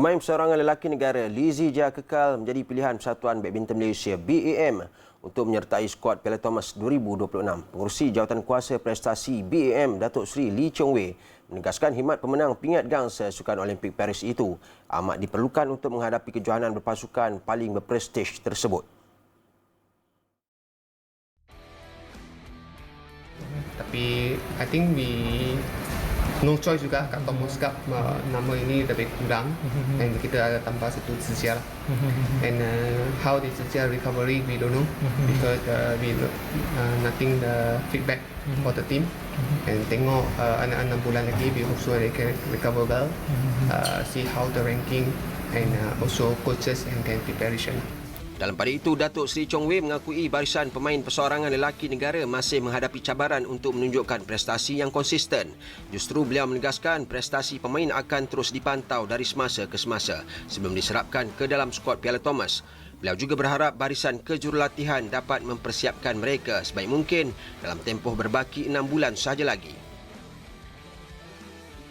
Pemain perseorangan lelaki negara Lizzie Jia kekal menjadi pilihan Persatuan Badminton Malaysia BAM untuk menyertai skuad Piala Thomas 2026. Pengurusi Jawatan Kuasa Prestasi BAM Datuk Seri Lee Chong Wei menegaskan khidmat pemenang pingat gangsa Sukan Olimpik Paris itu amat diperlukan untuk menghadapi kejohanan berpasukan paling berprestij tersebut. Tapi I think we no choice juga Thomas Cup uh, nama ini lebih kurang Mm-hmm. and kita ada tambah satu Zizia lah and uh, how the Zizia recovery we don't know Mm-hmm. because uh, we uh, nothing the feedback Mm-hmm. for the team and tengok uh, anak-anak bulan lagi we hope so they can recover well Mm-hmm. uh, see how the ranking and uh, also coaches and can preparation Dalam pada itu, Datuk Seri Chong Wei mengakui barisan pemain perseorangan lelaki negara masih menghadapi cabaran untuk menunjukkan prestasi yang konsisten. Justru beliau menegaskan prestasi pemain akan terus dipantau dari semasa ke semasa sebelum diserapkan ke dalam skuad Piala Thomas. Beliau juga berharap barisan kejurulatihan dapat mempersiapkan mereka sebaik mungkin dalam tempoh berbaki enam bulan sahaja lagi.